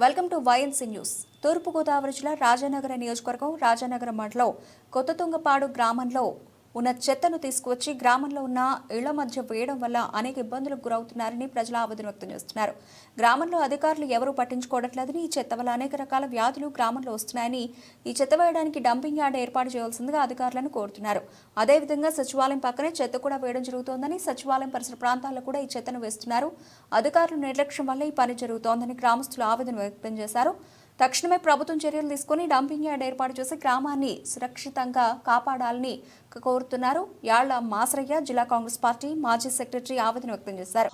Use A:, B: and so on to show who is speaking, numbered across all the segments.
A: Welcome to YNC news. Toorpu Godavari జిల్లా రాజానగర నియోజకవర్గం రాజానగరం మండలం కొత్తతుంగపాడు గ్రామంలో ఉన్న చెత్తను తీసుకువచ్చి గ్రామంలో ఉన్న ఇళ్ళ మధ్య వేయడం వల్ల అనేక ఇబ్బందులకు గురవుతున్నారని ప్రజలు ఆవేదన వ్యక్తం చేస్తున్నారు. గ్రామంలో అధికారులు ఎవరూ పట్టించుకోవట్లేదని ఈ చెత్త వల్ల అనేక రకాల వ్యాధులు గ్రామంలో వస్తున్నాయని ఈ చెత్త వేయడానికి డంపింగ్ యార్డ్ ఏర్పాటు చేయాల్సిందిగా అధికారులను కోరుతున్నారు. అదేవిధంగా సచివాలయం పక్కనే చెత్త కూడా వేయడం జరుగుతోందని సచివాలయం పరిసర ప్రాంతాల్లో కూడా ఈ చెత్తను వేస్తున్నారు. అధికారుల నిర్లక్ష్యం వల్ల ఈ పని జరుగుతోందని గ్రామస్తులు ఆవేదన వ్యక్తం చేశారు. తక్షణమే ప్రభుత్వం చర్యలు తీసుకుని డంపింగ్ యార్డ్ ఏర్పాటు చేసి గ్రామాన్ని సురక్షితంగా కాపాడాలని కోరుతున్నారు. యాళ్ళ మాసరయ్య జిల్లా కాంగ్రెస్ పార్టీ మాజీ సెక్రటరీ ఆవేదన వ్యక్తం చేశారు.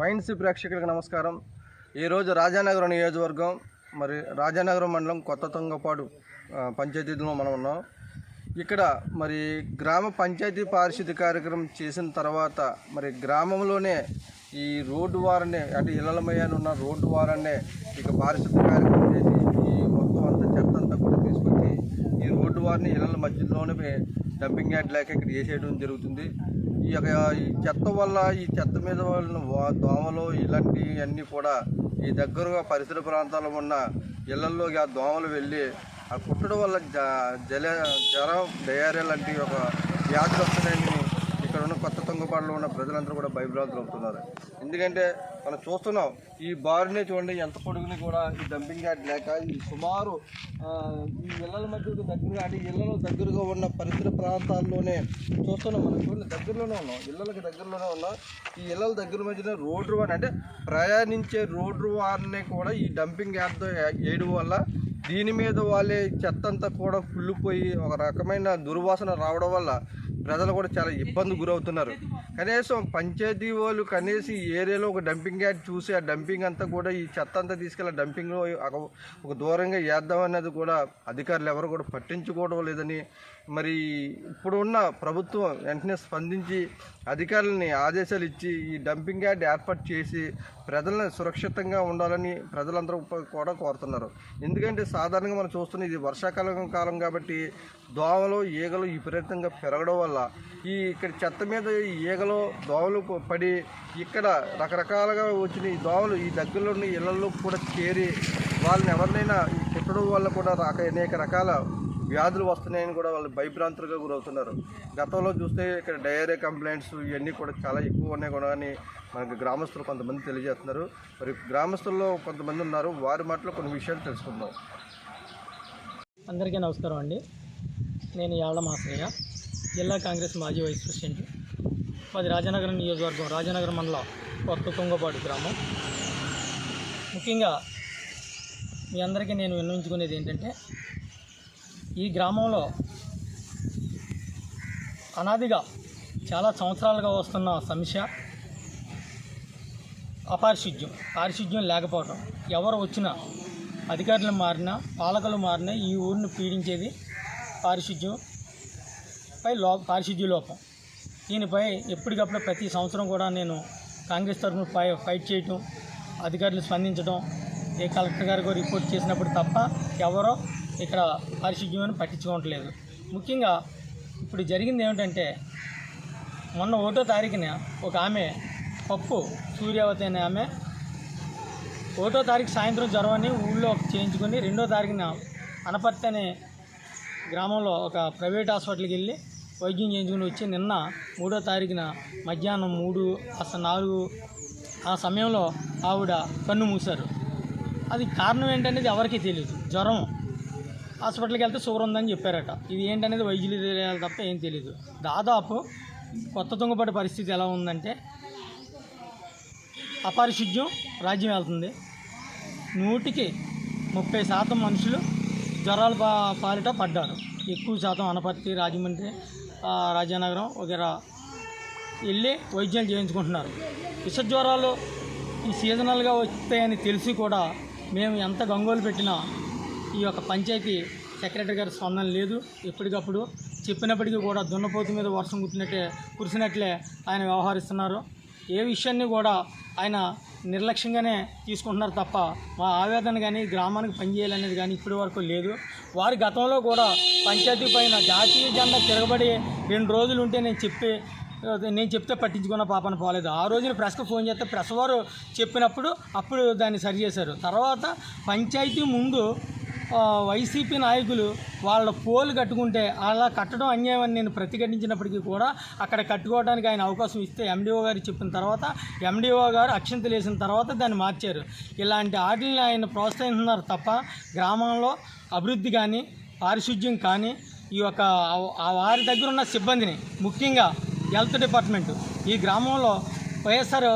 B: వైన్సీ ప్రేక్షకులకు నమస్కారం. ఈరోజు రాజానగరం నియోజకవర్గం మరి రాజానగరం మండలం కొత్త తుంగపాడు పంచాయతీలో మనం ఉన్నాం. ఇక్కడ మరి గ్రామ పంచాయతీ పారిశుద్ధ్య కార్యక్రమం చేసిన తర్వాత మరి గ్రామంలోనే ఈ రోడ్డు వారనే అంటే ఇళ్ళమయ్యాన్ని ఉన్న రోడ్డు వారనే ఇక పారిశుద్ధ్య కార్యక్రమం చేసి ఈ మొత్తం అంతా చెత్త అంతా కూడా తీసుకొచ్చి ఈ రోడ్డు వారిని ఇళ్ళ మధ్యలోనే డంపింగ్ యార్డ్ లేక ఇక్కడ వేసేయడం జరుగుతుంది. ఈ యొక్క ఈ చెత్త వల్ల ఈ చెత్త మీద వాళ్ళ దోమలు ఇలాంటివన్నీ కూడా ఈ దగ్గరగా పరిసర ప్రాంతాల్లో ఉన్న ఇళ్ళలోకి ఆ దోమలు వెళ్ళి ఆ కుట్టడం వల్ల జ జల జ్వరం డయేరియా లాంటి ఒక వ్యాధులు వస్తున్నాయని ఇక్కడ ఉన్న కొత్త తొంగపాడులో ఉన్న ప్రజలందరూ కూడా భయభ్రాంతులు అవుతున్నారు. ఎందుకంటే మనం చూస్తున్నాం ఈ బారునే చూడండి ఎంత పొడుగుని కూడా ఈ డంపింగ్ యార్డ్ లేక ఈ సుమారు ఈ ఇళ్ళల మధ్యకు దగ్గరగా అంటే ఇళ్ళలో దగ్గరగా ఉన్న పరిసర ప్రాంతాల్లోనే చూస్తున్నాం మనం. చూడండి దగ్గరలోనే ఉన్నాం. ఇళ్ళకి దగ్గరలోనే ఉన్నాం. ఈ ఇళ్ళల దగ్గర మధ్యన రోడ్డు వాన్ అంటే ప్రయాణించే రోడ్డు వారిని కూడా ఈ డంపింగ్ యార్డ్తో వేయడం వల్ల దీని మీద వాళ్ళే చెత్త అంతా కూడా కుళ్ళిపోయి ఒక రకమైన దుర్వాసన రావడం వల్ల ప్రజలు కూడా చాలా ఇబ్బంది గురవుతున్నారు. కనీసం పంచాయతీ వాళ్ళు కనీసం ఈ ఏరియాలో ఒక డంపింగ్ యార్డ్ చూసి ఆ డంపింగ్ అంతా కూడా ఈ చెత్త అంతా తీసుకెళ్ళి డంపింగ్లో ఒక దూరంగా వేద్దాం కూడా అధికారులు ఎవరు కూడా పట్టించుకోవడం లేదని మరి ఇప్పుడున్న ప్రభుత్వం వెంటనే స్పందించి అధికారులని ఆదేశాలు ఇచ్చి ఈ డంపింగ్ యార్డ్ ఏర్పాటు చేసి ప్రజలను సురక్షితంగా ఉండాలని ప్రజలందరూ కూడా కోరుతున్నారు. ఎందుకంటే సాధారణంగా మనం చూస్తున్న ఇది వర్షాకాలం కాలం కాబట్టి దోమలు ఈగలు విపరీతంగా పెరగడం వల్ల ఈ ఇక్కడ చెత్త మీద ఈ ఈగలు దోమలు పడి ఇక్కడ రకరకాలుగా వచ్చిన ఈ దోమలు ఈ దగ్గరలో ఉన్న ఇళ్ళలో కూడా చేరి వాళ్ళని ఎవరినైనా కుట్టడం వల్ల కూడా రాక అనేక రకాల వ్యాధులు వస్తున్నాయని కూడా వాళ్ళు భయభ్రాంతులుగా గురవుతున్నారు. గతంలో చూస్తే ఇక్కడ డయేరియా కంప్లైంట్స్ ఇవన్నీ కూడా చాలా ఎక్కువ ఉన్నాయి కూడా అని మనకి గ్రామస్తులు కొంతమంది తెలియజేస్తున్నారు. మరి గ్రామస్తుల్లో కొంతమంది ఉన్నారు. వారి మాటలో కొన్ని విషయాలు తెలుసుకుందాం.
C: అందరికీ నమస్కారం అండి. నేను యాళ్ళ మాసయ్య జిల్లా కాంగ్రెస్ మాజీ వైస్ ప్రెసిడెంట్. మాది రాజనగరం నియోజకవర్గం రాజనగరం మండలం కొత్త తుంగపాడు గ్రామం. ముఖ్యంగా మీ అందరికీ నేను విన్నవించుకునేది ఏంటంటే ఈ గ్రామంలో అనాదిగా చాలా సంవత్సరాలుగా వస్తున్న సమస్య అపారిశుద్ధ్యం. పారిశుద్ధ్యం లేకపోవడం ఎవరు వచ్చినా అధికారులు మారినా పాలకులు మారినా ఈ ఊరిని పీడించేది పారిశుద్ధ్యం పై లో పారిశుద్ధ్య లోపం. దీనిపై ఎప్పటికప్పుడు ప్రతి సంవత్సరం కూడా నేను కాంగ్రెస్ తరఫున ఫై ఫైట్ చేయటం అధికారులు స్పందించడం ఏ కలెక్టర్ గారికి రిపోర్ట్ చేసినప్పుడు తప్ప ఎవరో ఇక్కడ పారిశుద్ధ్యం పట్టించుకోవట్లేదు. ముఖ్యంగా ఇప్పుడు జరిగింది ఏమిటంటే మొన్న ఒకటో తారీఖున ఒక ఆమె పప్పు సూర్యావతి అనే ఆమె ఒకటో తారీఖు సాయంత్రం జ్వరం అని ఊళ్ళో చేయించుకొని రెండో తారీఖున అనపర్తి అనే గ్రామంలో ఒక ప్రైవేట్ హాస్పిటల్కి వెళ్ళి వైద్యం చేయించుకుని వచ్చి నిన్న మూడో తారీఖున మధ్యాహ్నం మూడు అసలు నాలుగు ఆ సమయంలో ఆవిడ కన్ను మూశారు. అది కారణం ఏంటనేది ఎవరికీ తెలియదు జ్వరం. హాస్పిటల్కి వెళ్తే షుగర్ ఉందని చెప్పారట. ఇది ఏంటనేది వైద్యులు తెలియాలి తప్ప ఏం తెలియదు దాదాపు కొత్త తుంగపడి పరిస్థితి ఎలా ఉందంటే అపారిశుద్ధ్యం రాజ్యం వెళ్తుంది. నూటికి ముప్పై శాతం మనుషులు జ్వరాలు పా పాలిట పడ్డారు. ఎక్కువ శాతం అనపర్తి రాజమండ్రి రాజానగరం వగేరా వెళ్ళి వైద్యం చేయించుకుంటున్నారు. విష జ్వరాలు ఈ సీజనల్గా వస్తాయని తెలిసి కూడా మేము ఎంత గంగోలు పెట్టినా ఈ యొక్క పంచాయతీ సెక్రటరీ గారి స్పందన లేదు. ఎప్పటికప్పుడు చెప్పినప్పటికీ కూడా దున్నపోతు మీద వర్షం కుట్టినట్టే కురిసినట్లే ఆయన వ్యవహరిస్తున్నారు. ఏ విషయాన్ని కూడా ఆయన నిర్లక్ష్యంగానే తీసుకుంటున్నారు తప్ప మా ఆవేదన కానీ గ్రామానికి పనిచేయాలనేది కానీ ఇప్పటి వరకు లేదు. వారి గతంలో కూడా పంచాయతీ పైన జాతీయ జెండా తిరగబడి రెండు రోజులు ఉంటే నేను చెప్పి నేను చెప్తే పట్టించుకున్న పాపన పోలేదు. ఆ రోజున ప్రెస్కి ఫోన్ చేస్తే ప్రెస్ వారు చెప్పినప్పుడు అప్పుడు దాన్ని సరి చేశారు తర్వాత పంచాయతీ ముందు వైసీపీ నాయకులు వాళ్ళ పోలు కట్టుకుంటే అలా కట్టడం అన్యాయం అని నేను ప్రతిఘటించినప్పటికీ కూడా అక్కడ కట్టుకోవడానికి ఆయన అవకాశం ఇస్తే ఎండిఓ గారు చెప్పిన తర్వాత ఎండిఓ గారు అక్షంతలు వేసిన తర్వాత దాన్ని మార్చారు. ఇలాంటి ఆటల్ని ఆయన ప్రోత్సహిస్తున్నారు తప్ప గ్రామంలో అభివృద్ధి కానీ పారిశుద్ధ్యం కానీ ఈ యొక్క ఆ వారి దగ్గర ఉన్న సిబ్బందిని ముఖ్యంగా హెల్త్ డిపార్ట్మెంట్ ఈ గ్రామంలో వైఎస్ఆర్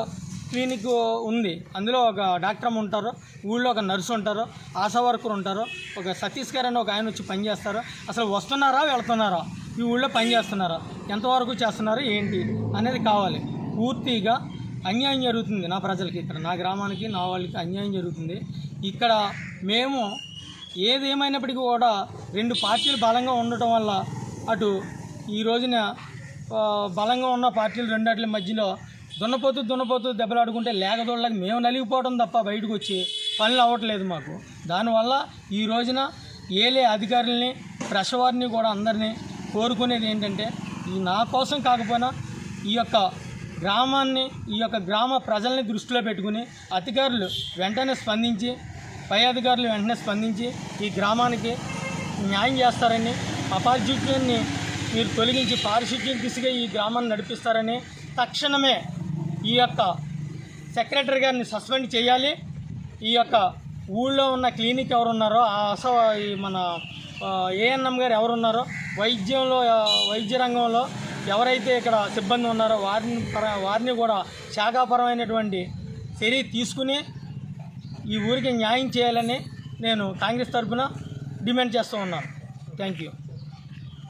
C: క్లినిక్ ఉంది. అందులో ఒక డాక్టర్ ఉంటారు. ఊళ్ళో ఒక నర్సు ఉంటారు. ఆశా వర్కర్ ఉంటారు. ఒక సతీష్ గారు అని ఒక ఆయన వచ్చి పనిచేస్తారు అసలు వస్తున్నారా వెళ్తున్నారా? ఈ ఊళ్ళో పని చేస్తున్నారా? ఎంతవరకు చేస్తున్నారు ఏంటి అనేది కావాలి. పూర్తిగా అన్యాయం జరుగుతుంది నా ప్రజలకి. ఇక్కడ నా గ్రామానికి నా వాళ్ళకి అన్యాయం జరుగుతుంది. ఇక్కడ మేము ఏది కూడా రెండు పార్టీలు బలంగా ఉండటం వల్ల అటు ఈ రోజున బలంగా ఉన్న పార్టీలు రెండాట్ల మధ్యలో దున్నపోతూ దున్నపోతూ దెబ్బలాడుకుంటే లేకదోళ్ళకి మేము నలిగిపోవడం తప్ప బయటకు వచ్చి పనులు అవ్వట్లేదు మాకు. దానివల్ల ఈ రోజున ఏలే అధికారుల్ని ప్రెస్ వారిని కూడా అందరినీ కోరుకునేది ఏంటంటే ఈ నా కోసం కాకపోయినా ఈ యొక్క గ్రామాన్ని ఈ యొక్క గ్రామ ప్రజల్ని దృష్టిలో పెట్టుకుని అధికారులు వెంటనే స్పందించి పై అధికారులు వెంటనే స్పందించి ఈ గ్రామానికి న్యాయం చేస్తారని అపార్చునిటీని మీరు తొలగించి పారిశుద్ధ్యం దిశగా ఈ గ్రామాన్ని నడిపిస్తారని తక్షణమే ఈ యొక్క సెక్రటరీ గారిని సస్పెండ్ చేయాలి. ఈ యొక్క ఊళ్ళో ఉన్న క్లినిక్ ఎవరున్నారో ఆ అస మన ఏఎన్ఎం గారు ఎవరున్నారో వైద్యంలో వైద్య రంగంలో ఎవరైతే ఇక్కడ సిబ్బంది ఉన్నారో వారిని పర వారిని కూడా శాఖాపరమైనటువంటి చర్య తీసుకుని ఈ ఊరికి న్యాయం చేయాలని నేను కాంగ్రెస్ తరఫున డిమాండ్ చేస్తూ ఉన్నాను. Thank you.